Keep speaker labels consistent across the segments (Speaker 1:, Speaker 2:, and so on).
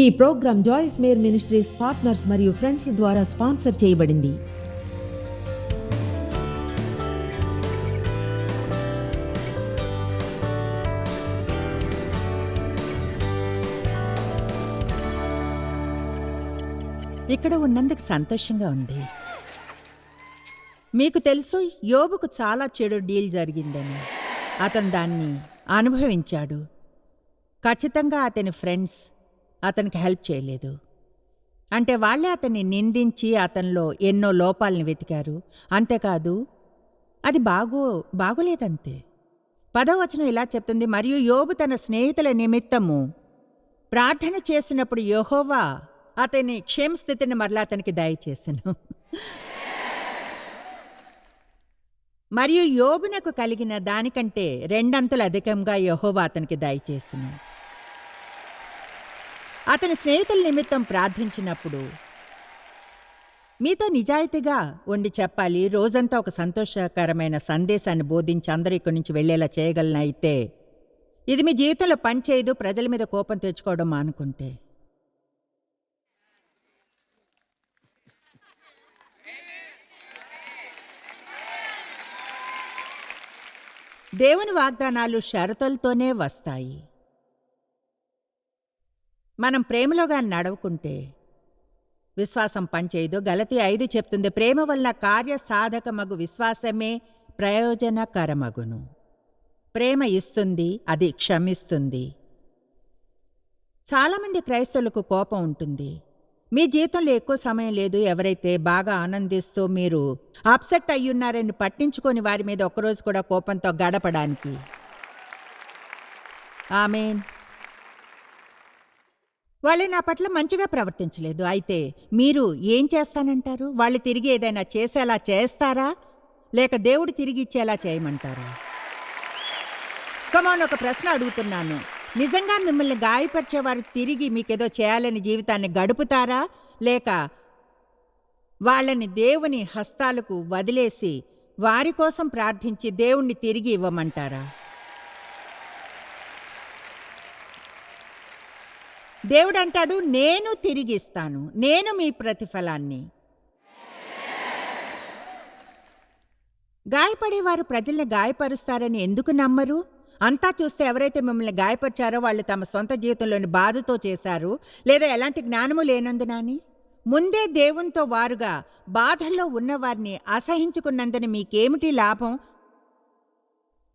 Speaker 1: ఈ programme Joyce Meyer Ministries partners మరియు friends ద్వారా స్పాన్సర్ చేయబడింది.
Speaker 2: ఇక్కడ ఉన్నందుకు సంతోషంగా ఉంది. మీకు తెలుసు యోబుకు చాలా చెడు డీల్ జరిగిందని. అతను దాన్ని అనుభవించాడు. ఖచ్చితంగా అతని ఫ్రెండ్స్ అతనికి హెల్ప్ చేయలేదు. అంటే వాళ్ళే అతన్ని నిందించి అతనిలో ఎన్నో లోపాలని వెతికారు. అంతేకాదు అది బాగో బాగోలేదంతే. పదవచనం ఇలా చెప్తుంది మరియు యోబు తన స్నేహితుల నిమిత్తము ప్రార్థన చేసినప్పుడు యహోవా అతని క్షేమ స్థితిని మరలా అతనికి దయచేసను. మరియు యోబునకు కలిగిన దానికంటే రెండంతలు అధికంగా యహోవా అతనికి దయచేసను. అతని స్నేహితుల నిమిత్తం ప్రార్థించినప్పుడు మీతో నిజాయితీగా ఉండి చెప్పాలి. రోజంతా ఒక సంతోషకరమైన సందేశాన్ని బోధించి అందరూ ఇక్కడి నుంచి వెళ్ళేలా చేయగలనైతే అయితే? ఇది మీ జీవితంలో పనిచేయదు ప్రజల మీద కోపం తెచ్చుకోవడం మానుకుంటే. దేవుని వాగ్దానాలు షరతులతోనే వస్తాయి. మనం ప్రేమలోగా నడవకుంటే విశ్వాసం పనిచేయదు గలతి ఐదు చెప్తుంది ప్రేమ వల్ల కార్యసాధక మగు విశ్వాసమే ప్రయోజనకరమగును. ప్రేమ ఇస్తుంది అది క్షమిస్తుంది. చాలామంది క్రైస్తవులకు కోపం ఉంటుంది. మీ జీవితంలో ఎక్కువ సమయం లేదు ఎవరైతే బాగా ఆనందిస్తూ మీరు అప్సెట్ అయ్యున్నారని పట్టించుకొని వారి మీద ఒక్కరోజు కూడా కోపంతో గడపడానికి. ఆమెన్. వాళ్ళు నా పట్ల మంచిగా ప్రవర్తించలేదు. అయితే మీరు ఏం చేస్తానంటారు? వాళ్ళు తిరిగి ఏదైనా చేసేలా చేస్తారా? లేక దేవుడు తిరిగి ఇచ్చేలా చేయమంటారా? కమాన్ ఒక ప్రశ్న అడుగుతున్నాను. నిజంగా మిమ్మల్ని గాయపరిచేవారు తిరిగి మీకేదో చేయాలని జీవితాన్ని గడుపుతారా? లేక వాళ్ళని దేవుని హస్తాలకు వదిలేసి వారి కోసం ప్రార్థించి దేవుణ్ణి తిరిగి ఇవ్వమంటారా? దేవుడు అంటాడు నేను తిరిగిస్తాను. నేను మీ ప్రతిఫలాన్ని. గాయపడేవారు ప్రజల్ని గాయపరుస్తారని ఎందుకు నమ్మరు? అంతా చూస్తే ఎవరైతే మిమ్మల్ని గాయపరిచారో వాళ్ళు తమ సొంత జీవితంలోని బాధతో చేశారు లేదా ఎలాంటి జ్ఞానము లేనందున అని? ముందే దేవునితో వారుగా బాధల్లో ఉన్నవారిని అసహించుకున్నందున మీకేమిటి లాభం?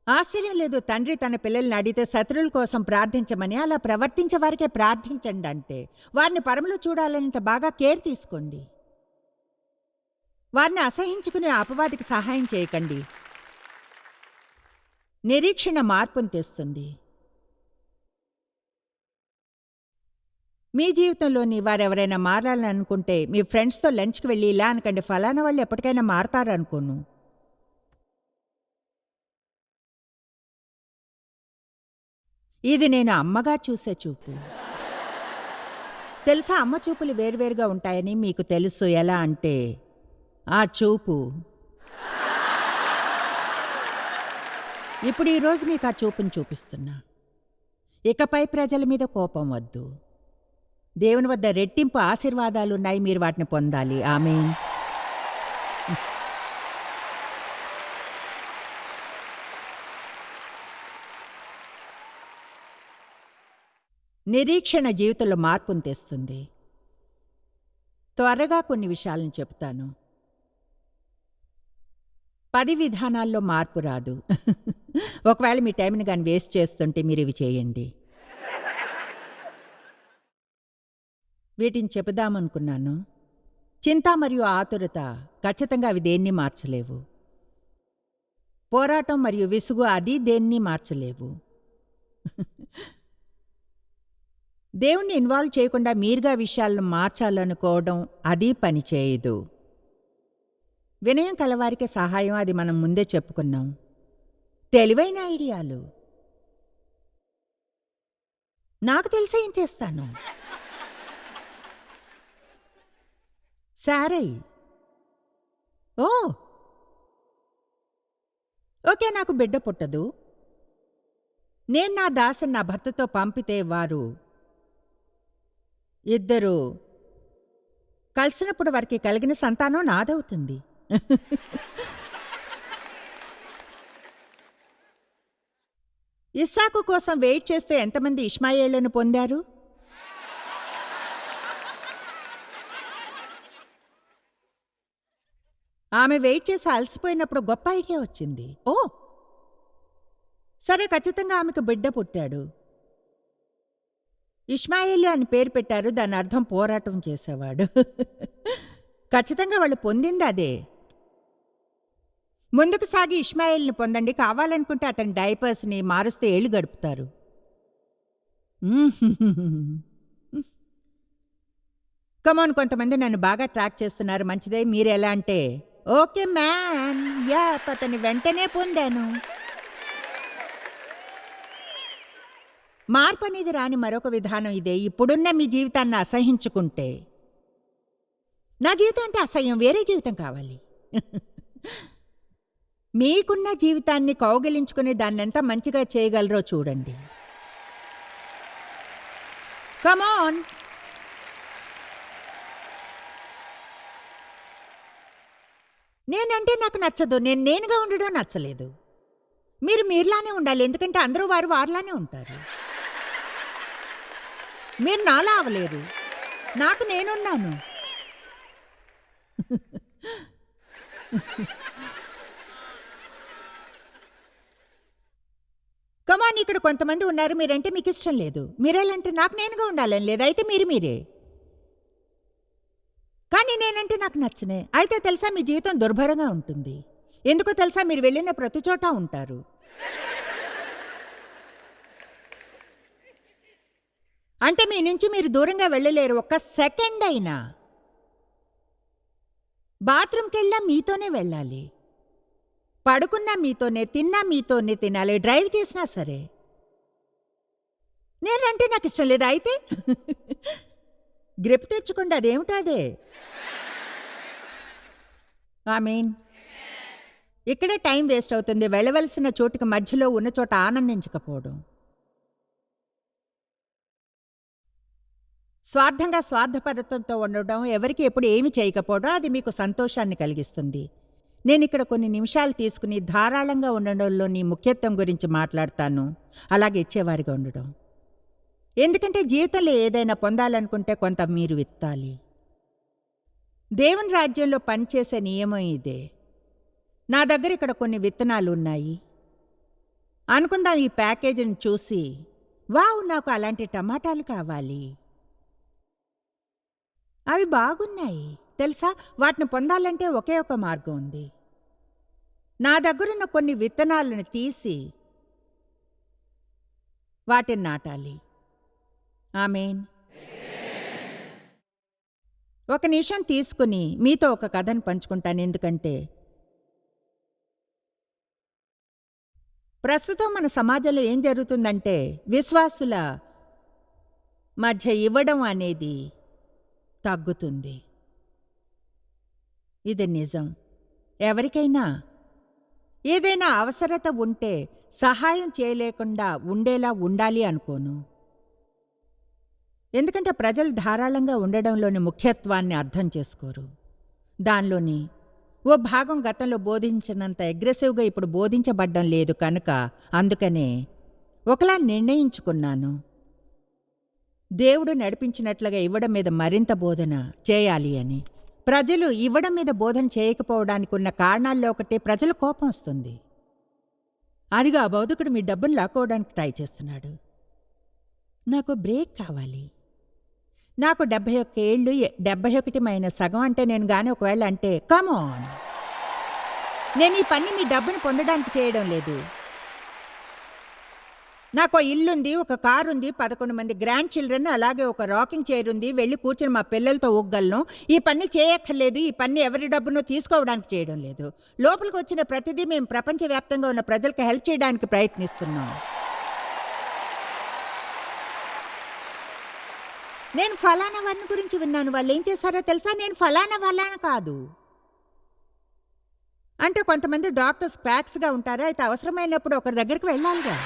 Speaker 2: ఆశ్చర్యం లేదు. తండ్రి తన పిల్లల్ని అడిగితే శత్రువుల కోసం ప్రార్థించమని అలా ప్రవర్తించే వారికే ప్రార్థించండి అంటే వారిని పరములో చూడాలనంత బాగా కేర్ తీసుకోండి. వారిని అసహించుకునే అపవాదికి సహాయం చేయకండి. నిరీక్షణ మార్పును తెస్తుంది. మీ జీవితంలోని వారెవరైనా మారాలని అనుకుంటే మీ ఫ్రెండ్స్తో లంచ్కి వెళ్ళి ఇలా అనకండి. ఫలానా వాళ్ళు ఎప్పటికైనా మారతారనుకోను. ఇది నేను అమ్మగా చూసే చూపు. తెలుసా అమ్మ చూపులు వేరువేరుగా ఉంటాయని మీకు తెలుసు ఎలా అంటే ఆ చూపు. ఇప్పుడు ఈరోజు మీకు ఆ చూపును చూపిస్తున్నా. ఇకపై ప్రజల మీద కోపం వద్దు. దేవుని వద్ద రెట్టింపు ఆశీర్వాదాలు ఉన్నాయి మీరు వాటిని పొందాలి. ఆమె నిరీక్షణ జీవితంలో మార్పును తెస్తుంది. త్వరగా కొన్ని విషయాలను చెప్తాను. పది విధానాల్లో మార్పు రాదు. ఒకవేళ మీ టైంని కానీ వేస్ట్ చేస్తుంటే మీరు ఇవి చేయండి. వీటిని చెబుదామనుకున్నాను. చింత మరియు ఆతురత ఖచ్చితంగా అవి దేన్ని మార్చలేవు. పోరాటం మరియు విసుగు అది దేన్ని మార్చలేవు. దేవుణ్ణి ఇన్వాల్వ్ చేయకుండా మీరుగా విషయాలను మార్చాలనుకోవడం అది పనిచేయదు వినయం కలవారికి సహాయం అది మనం ముందే చెప్పుకున్నాం. తెలివైన ఐడియాలు. నాకు తెలిసే ఏం చేస్తాను? సారై. ఓ! ఓకే నాకు బిడ్డ పుట్టదు. నేను నా దాసని నా భర్తతో పంపితే వారు ఇద్దరు కలిసినప్పుడు వారికి కలిగిన సంతానం నాదవుతుంది. ఇస్సాకు కోసం వెయిట్ చేస్తూ ఎంతమంది ఇష్మాయేళ్ళను పొందారు? ఆమె వెయిట్ చేసి అలసిపోయినప్పుడు గొప్ప ఐడియా వచ్చింది. ఓ! సరే ఖచ్చితంగా ఆమెకు బిడ్డ పుట్టాడు. ఇష్మాయిల్ అని పేరు పెట్టారు దాని అర్థం పోరాటం చేసేవాడు. ఖచ్చితంగా వాళ్ళు పొందింది అదే. ముందుకు సాగి ఇష్మాయిల్ని పొందండి. కావాలనుకుంటే అతని డైపర్స్ని మారుస్తూ ఏళ్ళు గడుపుతారు. కమోన్ కొంతమంది నన్ను బాగా ట్రాక్ చేస్తున్నారు. మంచిదే మీరు ఎలా అంటే ఓకే మ్యాన్ యా అతని వెంటనే పొందాను. మార్పు అనేది రాని మరొక విధానం ఇదే. ఇప్పుడున్న మీ జీవితాన్ని అసహించుకుంటే నా జీవితం అంటే అసహ్యం వేరే జీవితం కావాలి. మీకున్న జీవితాన్ని కౌగిలించుకుని దాన్ని ఎంత మంచిగా చేయగలరో చూడండి. కమాన్ నేనంటే నాకు నచ్చదు. నేను నేనుగా ఉండడం నచ్చలేదు. మీరు మీరులానే ఉండాలి. ఎందుకంటే అందరూ వారు వారిలానే ఉంటారు. మీరు నాలా అవలేరు నాకు నేనున్నాను. కమాన్ ఇక్కడ కొంతమంది ఉన్నారు. మీరంటే మీకు ఇష్టం లేదు. మీరేలంటే నాకు నేనుగా ఉండాలని లేదు. అయితే మీరు మీరే. కానీ నేనంటే నాకు నచ్చనే. అయితే తెలుసా మీ జీవితం దుర్భరంగా ఉంటుంది. ఎందుకో తెలుసా మీరు వెళ్ళిన ప్రతి చోట ఉంటారు. అంటే మీ నుంచి మీరు దూరంగా వెళ్ళలేరు. ఒక్క సెకండ్ అయినా. బాత్రూమ్కి వెళ్ళా మీతోనే వెళ్ళాలి. పడుకున్నా మీతోనే తిన్నా మీతోనే తినాలి. డ్రైవ్ చేసినా సరే. నేనంటే నాకు ఇష్టం లేదా. అయితే గ్రిప్ తెచ్చుకోండి. అదేమిటదే ఐ మీన్ ఇక్కడే టైం వేస్ట్ అవుతుంది. వెళ్ళవలసిన చోటుకి మధ్యలో ఉన్న చోట ఆనందించకపోవడం. స్వార్థంగా స్వార్థపరత్వంతో ఉండడం ఎవరికి ఎప్పుడు ఏమి చేయకపోవడం అది మీకు సంతోషాన్ని కలిగిస్తుంది. నేను ఇక్కడ కొన్ని నిమిషాలు తీసుకుని ధారాళంగా ఉండడంలోని ముఖ్యత్వం గురించి మాట్లాడతాను. అలాగే ఇచ్చేవారిగా ఉండడం. ఎందుకంటే జీవితంలో ఏదైనా పొందాలనుకుంటే కొంత మీరు విత్తాలి. దేవుని రాజ్యంలో పనిచేసే నియమం ఇదే. నా దగ్గర ఇక్కడ కొన్ని విత్తనాలు ఉన్నాయి. అనుకుందాం ఈ ప్యాకేజీని చూసి వావ్ నాకు అలాంటి టమాటాలు కావాలి. అవి బాగున్నాయి. తెలుసా? వాటిని పొందాలంటే ఒకే ఒక మార్గం ఉంది. నా దగ్గరున్న కొన్ని విత్తనాలను తీసి వాటిని నాటాలి. ఆమెన్. ఒక నిమిషం తీసుకుని మీతో ఒక కథను పంచుకుంటాను. ఎందుకంటే ప్రస్తుతం మన సమాజంలో ఏం జరుగుతుందంటే విశ్వాసుల మధ్య ఇవ్వడం అనేది తగ్గుతుంది. ఇది నిజం. ఎవరికైనా ఏదైనా అవసరత ఉంటే సహాయం చేయలేకుండా ఉండేలా ఉండాలి అనుకోను. ఎందుకంటే ప్రజలు ధారాళంగా ఉండడంలోని ముఖ్యత్వాన్ని అర్థం చేసుకోరు. దానిలోని ఓ భాగం గతంలో బోధించినంత అగ్రెసివ్గా ఇప్పుడు బోధించబడ్డం లేదు కనుక అందుకనే ఒకలా నిర్ణయించుకున్నాను. దేవుడు నడిపించినట్లుగా ఇవ్వడం మీద మరింత బోధన చేయాలి అని. ప్రజలు ఇవ్వడం మీద బోధన చేయకపోవడానికి ఉన్న కారణాల్లో ఒకటి ప్రజల కోపం వస్తుంది. అదిగా ఆ బౌద్ధకుడు మీ డబ్బును లాక్కోవడానికి ట్రై చేస్తున్నాడు. నాకు బ్రేక్ కావాలి. నాకు డెబ్భై ఒక్క ఏళ్ళు డెబ్బై డెబ్భై ఒకటి మైన సగం అంటే నేను కానీ ఒకవేళ అంటే కమాన్ నేను ఈ పని మీ డబ్బును పొందడానికి చేయడం లేదు. నాకు ఇల్లుంది ఒక కారు ఉంది పదకొండు మంది గ్రాండ్ చిల్డ్రన్ అలాగే ఒక రాకింగ్ చైర్ ఉంది వెళ్ళి కూర్చొని మా పిల్లలతో ఊగ్గలను. ఈ పని చేయక్కర్లేదు ఈ పని ఎవరి డబ్బును తీసుకోవడానికి చేయడం లేదు. లోపలికి వచ్చిన ప్రతిదీ మేము ప్రపంచవ్యాప్తంగా ఉన్న ప్రజలకు హెల్ప్ చేయడానికి ప్రయత్నిస్తున్నాం. నేను ఫలానా వారిని గురించి విన్నాను. వాళ్ళు ఏం చేశారో తెలుసా? నేను ఫలానా వాళ్ళని కాదు. అంటే కొంతమంది డాక్టర్స్ ప్యాక్స్గా ఉంటారు? అయితే అవసరమైనప్పుడు ఒకరి దగ్గరికి వెళ్ళాలిగా.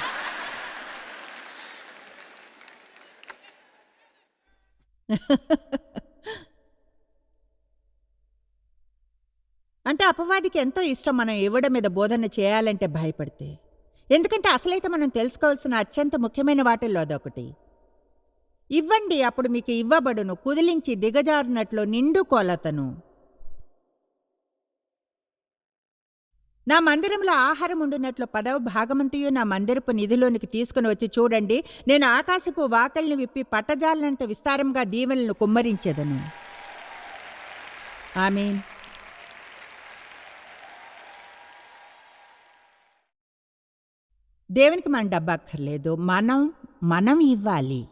Speaker 2: అంటే అపవాదికి ఎంతో ఇష్టం మనం ఇవ్వడం మీద బోధన చేయాలంటే భయపడితే. ఎందుకంటే అసలైతే మనం తెలుసుకోవాల్సిన అత్యంత ముఖ్యమైన వాటిల్లో అదొకటి. ఇవ్వండి అప్పుడు మీకు ఇవ్వబడును కుదిలించి దిగజారినట్లు నిండు కోలతను. నా మందిరంలో ఆహారం ఉండునట్లు పదవ భాగమంతయు నా మందిరపు నిధిలోనికి తీసుకుని వచ్చి చూడండి నేను ఆకాశపు వాకల్ని విప్పి పట్టజాలనంత విస్తారంగా దీవెనలను కుమ్మరించేదను. ఆమీన్. దేవునికి మనం డబ్బు అక్కర్లేదు. మనం మనం ఇవ్వాలి.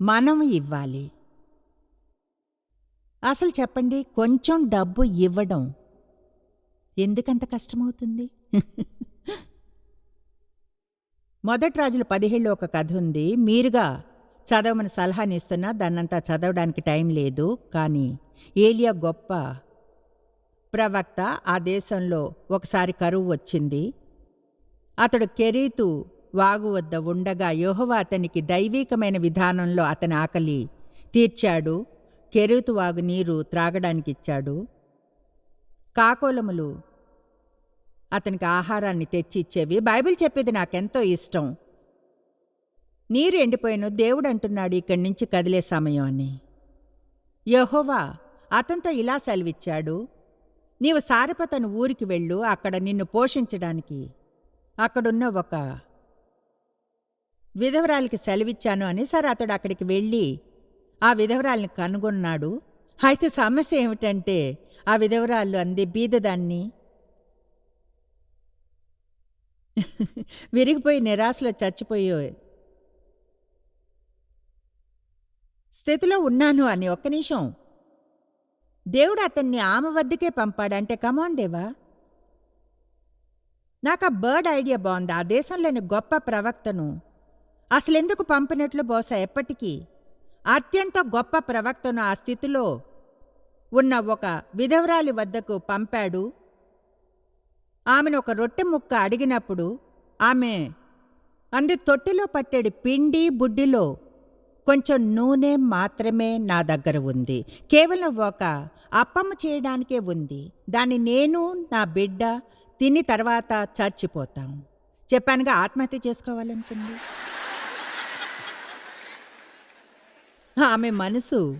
Speaker 2: మనం ఇవ్వాలి. అసలు చెప్పండి కొంచెం డబ్బు ఇవ్వడం ఎందుకంత కష్టమవుతుంది? మొదటి రాజుల పదిహేళ్ళు ఒక కథ ఉంది. మీరుగా చదవమని సలహాని ఇస్తున్నా దాన్నంతా చదవడానికి టైం లేదు. కానీ ఏలియా గొప్ప ప్రవక్త ఆ దేశంలో ఒకసారి కరువు వచ్చింది. అతడు కెరీతు వాగు వద్ద ఉండగా యోహవ అతనికి దైవీకమైన విధానంలో అతని ఆకలి తీర్చాడు. కెరీతు వాగు నీరు త్రాగడానికి ఇచ్చాడు. కాకోలములు అతనికి ఆహారాన్ని తెచ్చిచ్చేవి. బైబిల్ చెప్పేది నాకెంతో ఇష్టం. నీరు ఎండిపోయిన దేవుడు అంటున్నాడు ఇక్కడి నుంచి కదిలే సమయం అని. యహోవా అతనితో ఇలా సెలవిచ్చాడు నీవు సారపతను ఊరికి వెళ్ళు అక్కడ నిన్ను పోషించడానికి. అక్కడున్న ఒక విధవరాలికి సెలవిచ్చాను అని. సరే అతడు అక్కడికి వెళ్ళి ఆ విధవరాల్ని కనుగొన్నాడు. అయితే సమస్య ఏమిటంటే ఆ విధవరాళ్ళు అంది బీదదాన్ని విరిగిపోయి నిరాశలో చచ్చిపోయే స్థితిలో ఉన్నాను అని ఒక్క నిమిషం. దేవుడు అతన్ని ఆమె వద్దకే పంపాడు అంటే కమాన్ దేవా. నాకు ఆ బర్డ్ ఐడియా బాగుంది. ఆ దేశంలోని గొప్ప ప్రవక్తను అసలెందుకు పంపినట్లు బహుశా ఎప్పటికీ అత్యంత గొప్ప ప్రవక్తను ఆ స్థితిలో ఉన్న ఒక విధవరాలి వద్దకు పంపాడు ఆమెను ఒక రొట్టె ముక్క అడిగినప్పుడు ఆమె అంది తొట్టిలో పట్టెడు పిండి బుడ్డిలో కొంచెం నూనె మాత్రమే నా దగ్గర ఉంది. కేవలం ఒక అప్పమ్మ చేయడానికే ఉంది. దాన్ని నేను నా బిడ్డ తిని తర్వాత చచ్చిపోతాం. చెప్పానుగా ఆత్మహత్య చేసుకోవాలనుకుంది. ఆమె మనసు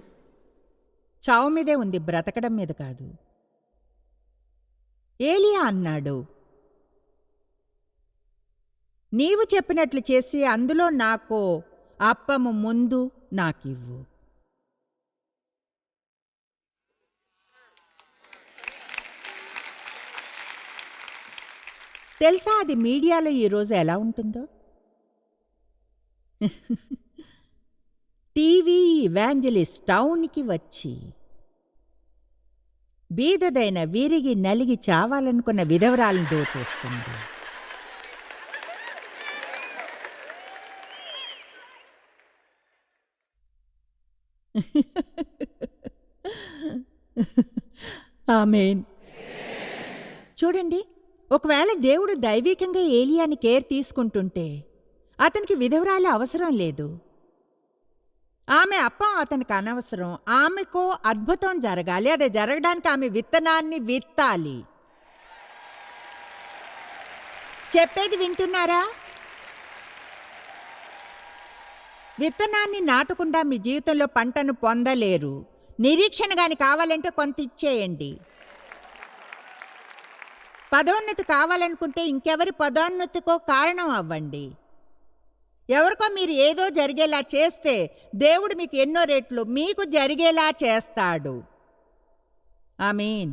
Speaker 2: చావు మీదే ఉంది బ్రతకడం మీద కాదు. ఏలియా అన్నాడు. నీవు చెప్పినట్లు చేసి అందులో నాకు అప్పము ముందు నాకివ్వు. తెలుసా అది మీడియాలో ఈరోజు ఎలా ఉంటుందో? టీవీ ఇవాంజలిస్ట్ టౌన్కి వచ్చి బీదదైన వీరిగి నలిగి చావాలనుకున్న విధవరాలను దోచేస్తుంది. ఆమెన్. చూడండి ఒకవేళ దేవుడు దైవికంగా ఏలియాని కేర్ తీసుకుంటుంటే అతనికి విధవరాలు అవసరం లేదు. ఆమె అప్పం అతనికి అనవసరం. ఆమెకో అద్భుతం జరగాలి. అది జరగడానికి ఆమె విత్తనాన్ని విత్తాలి. చెప్పేది వింటున్నారా? విత్తనాన్ని నాటకుండా మీ జీవితంలో పంటను పొందలేరు. నిరీక్షణ గాని కావాలంటే కొంత ఇచ్చేయండి. పదోన్నతి కావాలనుకుంటే ఇంకెవరి పదోన్నతికో కారణం అవ్వండి. ఎవరికో మీరు ఏదో జరిగేలా చేస్తే దేవుడు మీకు ఎన్నో రెట్లు మీకు జరిగేలా చేస్తాడు. ఐ మీన్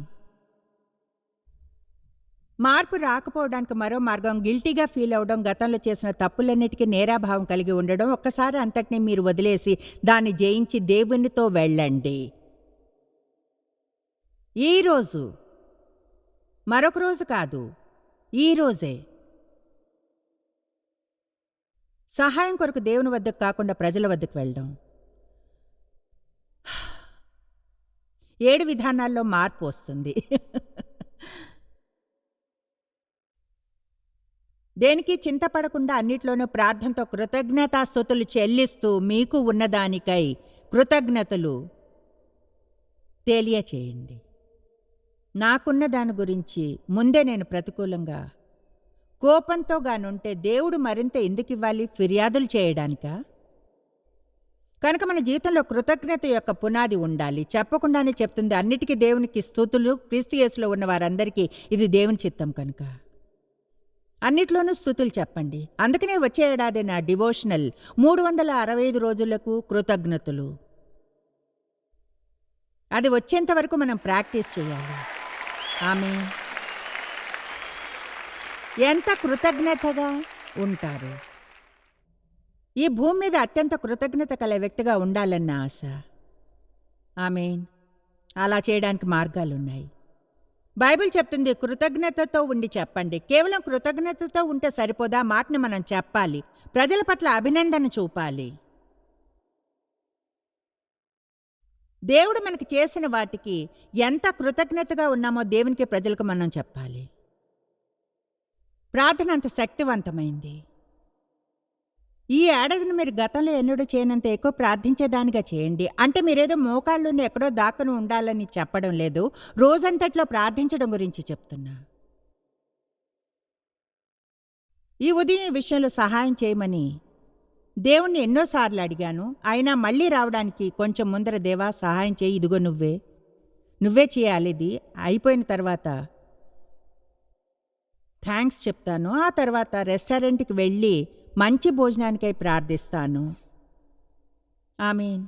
Speaker 2: మార్పు రాకపోవడానికి మరో మార్గం గిల్టీగా ఫీల్ అవడం గతంలో చేసిన తప్పులన్నిటికీ నేరాభావం కలిగి ఉండడం. ఒక్కసారి అంతటినీ మీరు వదిలేసి దాన్ని జయించి దేవునితో వెళ్ళండి. ఈరోజు మరొక రోజు కాదు ఈరోజే సహాయం కొరకు దేవుని వద్దకు కాకుండా ప్రజల వద్దకు వెళ్ళడం. ఏడు విధానాల్లో మార్పు వస్తుంది. దేనికి చింతపడకుండా అన్నిట్లోనూ ప్రార్థనతో కృతజ్ఞతాస్థుతులు చెల్లిస్తూ మీకు ఉన్నదానికై కృతజ్ఞతలు తెలియచేయండి. నాకున్న దాని గురించి ముందే నేను ప్రతికూలంగా కోపంతో గానుంటే దేవుడు మరింత ఎందుకు ఇవ్వాలి ఫిర్యాదులు చేయడానికా? కనుక మన జీవితంలో కృతజ్ఞత యొక్క పునాది ఉండాలి. చెప్పకుండానే చెప్తుంది అన్నిటికీ దేవునికి స్థుతులు క్రీస్తు యేసులో ఉన్న వారందరికీ ఇది దేవుని చిత్తం కనుక. అన్నిట్లోనూ స్థుతులు చెప్పండి. అందుకనే వచ్చే ఏడాది నా డివోషనల్ మూడు వందల అరవై ఐదు రోజులకు కృతజ్ఞతలు. అది వచ్చేంత వరకు మనం ప్రాక్టీస్ చేయాలి. ఆమె ఎంత కృతజ్ఞతగా ఉంటారు. ఈ భూమి మీద అత్యంత కృతజ్ఞత కల వ్యక్తిగా ఉండాలన్న ఆశ. ఆమెన్. అలా చేయడానికి మార్గాలున్నాయి. బైబిల్ చెప్తుంది కృతజ్ఞతతో ఉండి చెప్పండి. కేవలం కృతజ్ఞతతో ఉంటే సరిపోదా? మాటను మనం చెప్పాలి. ప్రజల పట్ల అభినందన చూపాలి. దేవుడు మనకు చేసిన వాటికి ఎంత కృతజ్ఞతగా ఉన్నామో దేవునికి ప్రజలకు మనం చెప్పాలి. ప్రార్థన అంత శక్తివంతమైంది. ఈ ఏడాదిని మీరు గతంలో ఎన్నడూ చేయనంత ఎక్కువ ప్రార్థించేదానిగా చేయండి. అంటే మీరేదో మోకాళ్ళుని ఎక్కడో దాక్కుని ఉండాలని చెప్పడం లేదు. రోజంతట్లో ప్రార్థించడం గురించి చెప్తున్నా. ఈ ఉదయం విషయంలో సహాయం చేయమని దేవుణ్ణి ఎన్నోసార్లు అడిగాను. అయినా మళ్ళీ రావడానికి కొంచెం ముందర దేవా సహాయం చేయి. ఇదిగో నువ్వే. నువ్వే చేయాలి ఇది. అయిపోయిన తర్వాత థ్యాంక్స్ చెప్తాను. ఆ తర్వాత రెస్టారెంట్కి వెళ్ళి మంచి భోజనానికై ప్రార్థిస్తాను. ఆమీన్.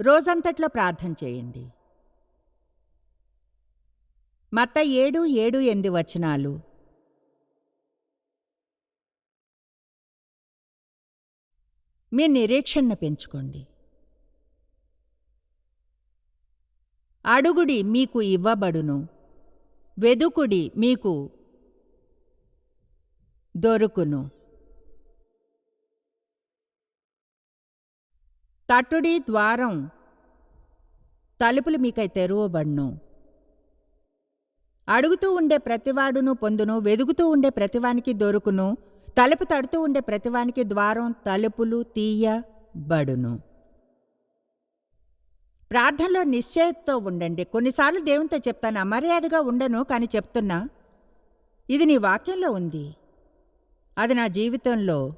Speaker 2: రోజంతట్లో ప్రార్థన చేయండి. మత ఏడు ఏడు ఎనిమిది వచనాలు. మీ నిరీక్షణ పెంచుకోండి. అడుగుడి మీకు ఇవ్వబడును. వెదుకుడి మీకు దొరుకును. తట్టుడి ద్వారం తలుపులు మీకై తెరువబడ్ను. అడుగుతూ ఉండే ప్రతివాడును పొందును వెదుగుతూ ఉండే ప్రతివానికి దొరుకును తలుపు తడుతూ ఉండే ప్రతివానికి ద్వారం తలుపులు తీయబడును. ప్రార్థనలో నిశ్చయతో ఉండండి. కొన్నిసార్లు దేవునితో చెప్తాను అమర్యాదగా ఉండను కానీ చెప్తున్నా ఇది నీ వాక్యంలో ఉంది. అది నా జీవితంలో.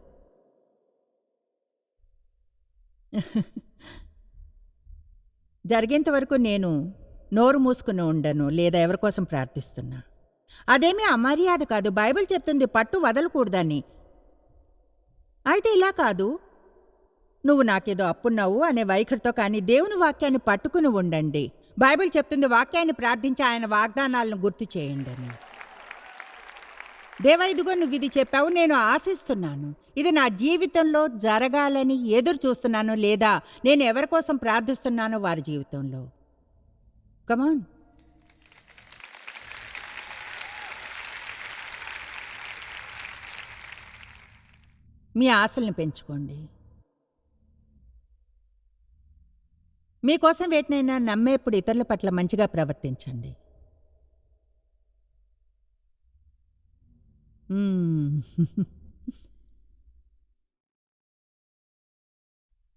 Speaker 2: జరిగేంతవరకు నేను నోరు మూసుకుని ఉండను లేదా ఎవరి కోసం ప్రార్థిస్తున్నా. అదేమీ అమర్యాద కాదు. బైబిల్ చెప్తుంది పట్టు వదలకూడదని. అయితే ఇలా కాదు. నువ్వు నాకేదో అప్పున్నావు అనే వైఖరితో కానీ దేవుని వాక్యాన్ని పట్టుకుని ఉండండి. బైబిల్ చెప్తుంది వాక్యాన్ని ప్రార్థించి ఆయన వాగ్దానాలను గుర్తు చేయండి అని. దేవా నువ్వు ఇది చెప్పావు నేను ఆశిస్తున్నాను. ఇది నా జీవితంలో జరగాలని ఎదురు చూస్తున్నాను లేదా నేను ఎవరి కోసం ప్రార్థిస్తున్నానో వారి జీవితంలో. కమాన్ మీ ఆశల్ని పెంచుకోండి. మీకోసం వేటినైనా నమ్మేప్పుడు ఇతరుల పట్ల మంచిగా ప్రవర్తించండి.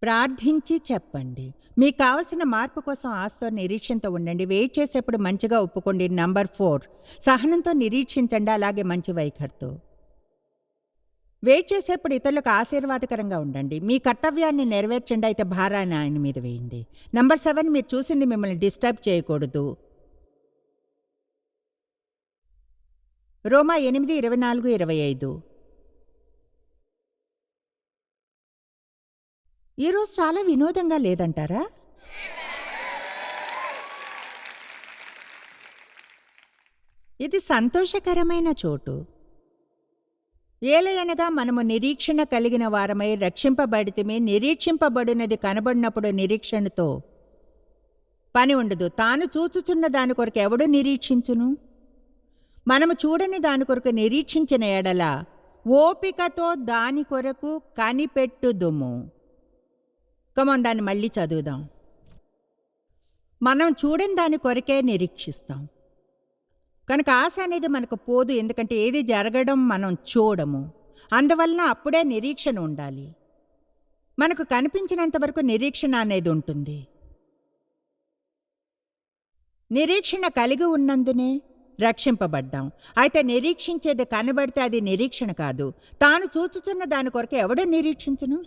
Speaker 2: ప్రార్థించి చెప్పండి. మీకు కావలసిన మార్పు కోసం ఆస్తో నిరీక్షణతో ఉండండి. వెయిట్ చేసేప్పుడు మంచిగా ఒప్పుకోండి. Number four. సహనంతో నిరీక్షించండి. అలాగే మంచి వైఖరితో. వెయిట్ చేసేప్పుడు ఇతరులకు ఆశీర్వాదకరంగా ఉండండి. మీ కర్తవ్యాన్ని నెరవేర్చండి అయితే భారాన్ని ఆయన మీద వేయండి. నంబర్ సెవెన్ మీరు చూసింది మిమ్మల్ని డిస్టర్బ్ చేయకూడదు. రోమా ఎనిమిది ఇరవై నాలుగు ఇరవై ఐదు. ఈరోజు చాలా వినోదంగా లేదంటారా? ఇది సంతోషకరమైన చోటు. ఏలయనగా మనము నిరీక్షణ కలిగిన వారమై రక్షింపబడితమే. నిరీక్షింపబడినది కనబడినప్పుడు నిరీక్షణతో పని ఉండదు. తాను చూచుచున్న దాని కొరకు ఎవడు నిరీక్షించును? మనము చూడని దాని కొరకు నిరీక్షించిన ఎడల ఓపికతో దాని కొరకు కనిపెట్టుదుము. కమన్ దాన్ని మళ్ళీ చదువుదాం. మనం చూడని దాని కొరకే నిరీక్షిస్తాం. కనుక ఆశ అనేది మనకు పోదు ఎందుకంటే ఏది జరగడం మనం చూడము. అందువలన అప్పుడే నిరీక్షణ ఉండాలి. మనకు కనిపించినంత వరకు నిరీక్షణ అనేది ఉంటుంది. నిరీక్షణ కలిగి ఉన్నందునే రక్షింపబడ్డాం. అయితే నిరీక్షించేది కనబడితే అది నిరీక్షణ కాదు. తాను చూచుచున్న దాని కొరకు ఎవడో నిరీక్షించను?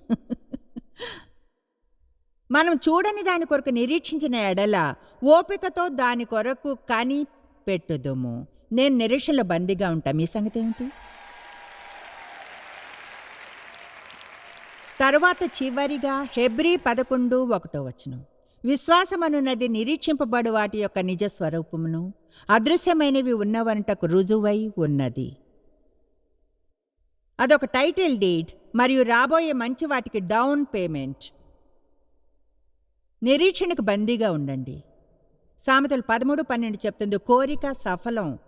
Speaker 2: మనం చూడని దాని కొరకు నిరీక్షించిన ఎడల ఓపికతో దాని కొరకు కని పెట్టుదుము. నేను నిరీక్షణలో బందీగా ఉంటా. మీ సంగతి ఏమిటి? తరువాత చివరిగా హెబ్రీ పదకొండు ఒకటో వచనం. విశ్వాసమనున్నది నిరీక్షింపబడు వాటి యొక్క నిజ స్వరూపమును. అదృశ్యమైనవి ఉన్నవంటకు రుజువై ఉన్నది. అదొక టైటిల్ డీడ్ మరియు రాబోయే మంచి వాటికి డౌన్ పేమెంట్. నిరీక్షణకు బందీగా ఉండండి. సామెతలు పదమూడు పన్నెండు చెప్తుంది కోరిక సఫలం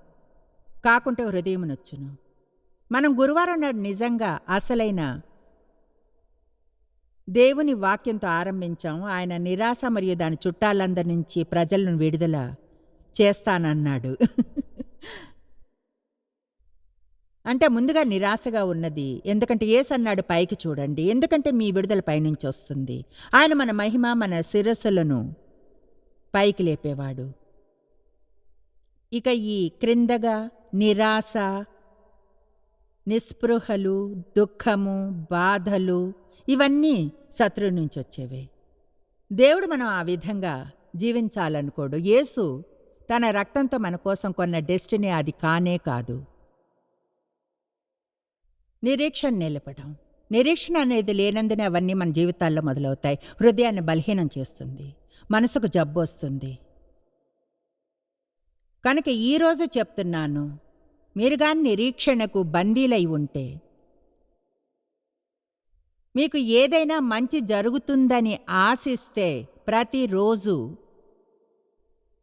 Speaker 2: కాకుంటే హృదయం నొచ్చును. మనం గురువారం నాడు నిజంగా అసలైన దేవుని వాక్యంతో ఆరంభించాం ఆయన నిరాశ మరియు దాని చుట్టాలందరి నుంచి ప్రజలను విడుదల చేస్తానన్నాడు. అంటే ముందుగా నిరాశగా ఉన్నది. ఎందుకంటే ఏసు అన్నాడు పైకి చూడండి. ఎందుకంటే మీ విడుదల పైనుంచి వస్తుంది. ఆయన మన మహిమ మన శిరస్సులను పైకి లేపేవాడు. ఇక ఈ క్రిందగా నిరాశ నిస్పృహలు దుఃఖము బాధలు ఇవన్నీ శత్రువు నుంచి వచ్చేవే దేవుడు మనం ఆ విధంగా జీవించాలనుకోడు. యేసు తన రక్తంతో మన కోసం కొన్న డెస్టినీ అది కానే కాదు. నిరీక్షణ నిలపడం. నిరీక్షణ అనేది లేనందునే అవన్నీ మన జీవితాల్లో మొదలవుతాయి. హృదయాన్ని బలహీనం చేస్తుంది. మనసుకు జబ్బు వస్తుంది. కనుక ఈరోజు చెప్తున్నాను మీరుగా నిరీక్షణకు బందీలై ఉంటే మీకు ఏదైనా మంచి జరుగుతుందని ఆశిస్తే ప్రతిరోజు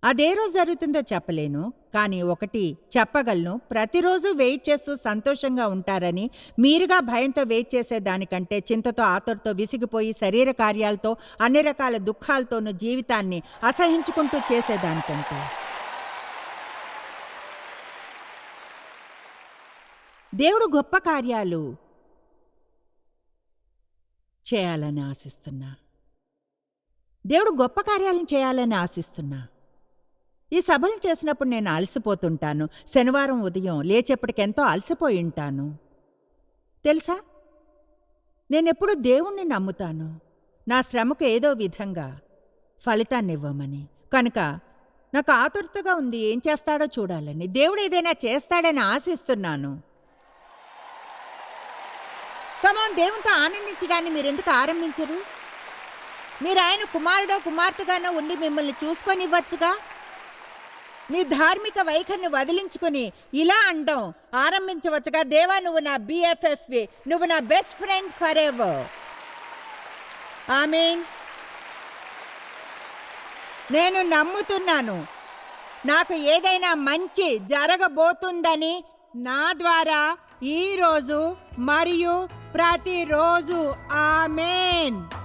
Speaker 2: అదే రోజు జరుగుతుందో చెప్పలేను కానీ ఒకటి చెప్పగలను. ప్రతిరోజు వెయిట్ చేస్తూ సంతోషంగా ఉంటారని మీరుగా భయంతో వెయిట్ చేసే దానికంటే చింతతో ఆతరుతో విసిగిపోయి శరీర కార్యాలతో అన్ని రకాల దుఃఖాలతోనూ జీవితాన్ని అసహించుకుంటూ చేసేదానికంటే దేవుడు గొప్ప కార్యాలు చేయాలని ఆశిస్తున్నా. దేవుడు గొప్ప కార్యాలను చేయాలని ఆశిస్తున్నా. ఈ సభలు చేసినప్పుడు నేను అలసిపోతుంటాను. శనివారం ఉదయం లేచేప్పటికెంతో అలసిపోయి ఉంటాను. తెలుసా? నేనెప్పుడు దేవుణ్ణి నమ్ముతాను. నా శ్రమకు ఏదో విధంగా ఫలితాన్ని ఇవ్వమని. కనుక నాకు ఆతురతగా ఉంది. ఏం చేస్తాడో చూడాలని. దేవుడు ఏదైనా చేస్తాడని ఆశిస్తున్నాను. కమాన్ దేవునితో ఆనందించడాన్ని మీరెందుకు ఆరంభించరు? మీరు ఆయన కుమారుడో కుమార్తెగానో ఉండి మిమ్మల్ని చూసుకొని నీ మీ ధార్మిక వైఖరిని వదిలించుకుని ఇలా అండం ఆరంభించవచ్చుగా దేవా నువ్వు నా బిఎఫ్ఎఫ్ నువ్వు నా best friend forever amen నేను నమ్ముతున్నాను. నాకు ఏదైనా మంచి జరగబోతుందని నా ద్వారా ఈరోజు మరియు ప్రతిరోజు. ఆమెన్